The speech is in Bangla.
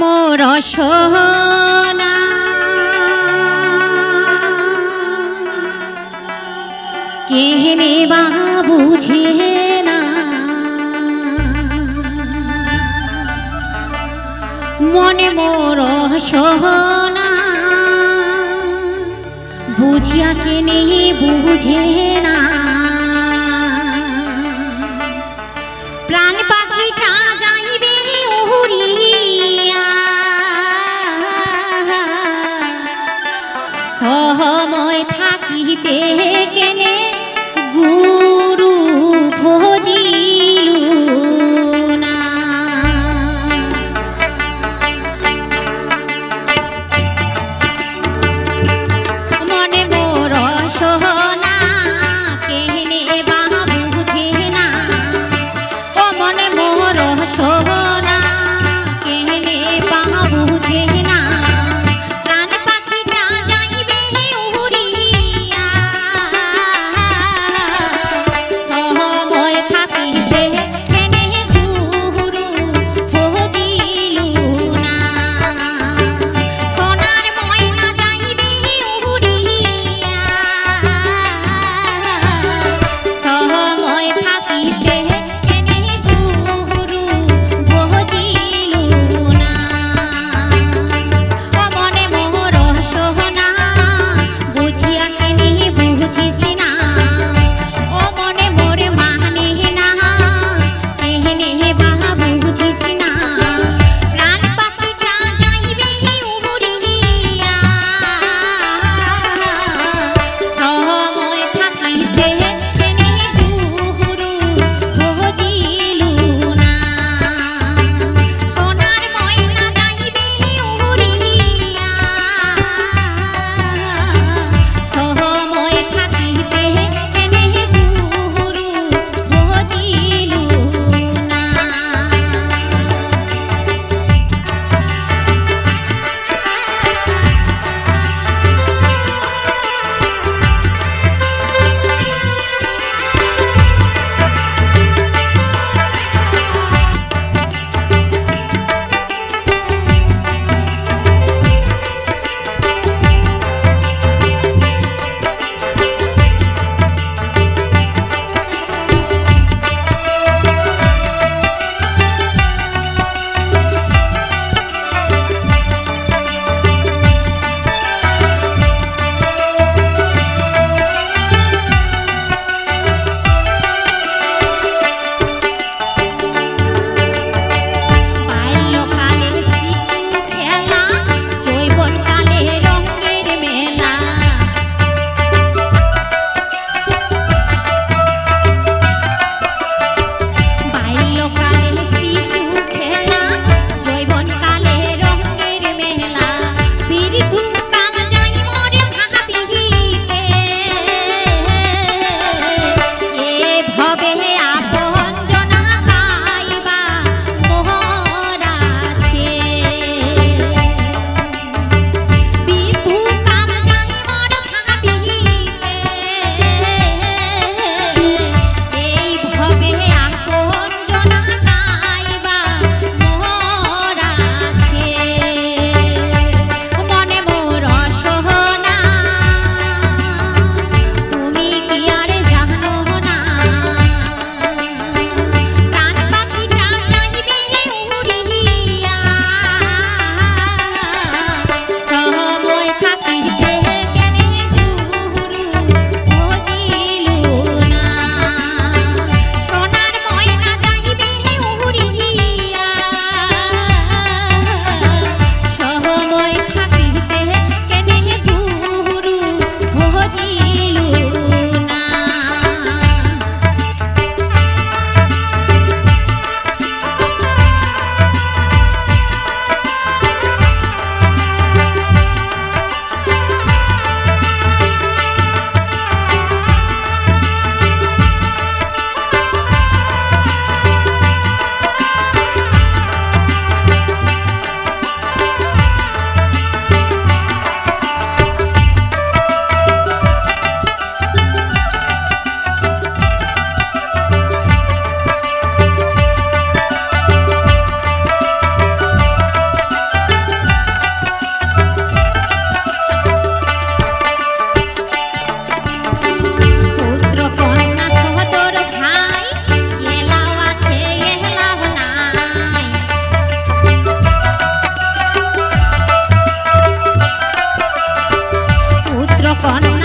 মোর সোনা কেহনে বা বুঝে না। মনে মোর সোনা বুঝিয়া কেনে বুঝে না। लिते केले con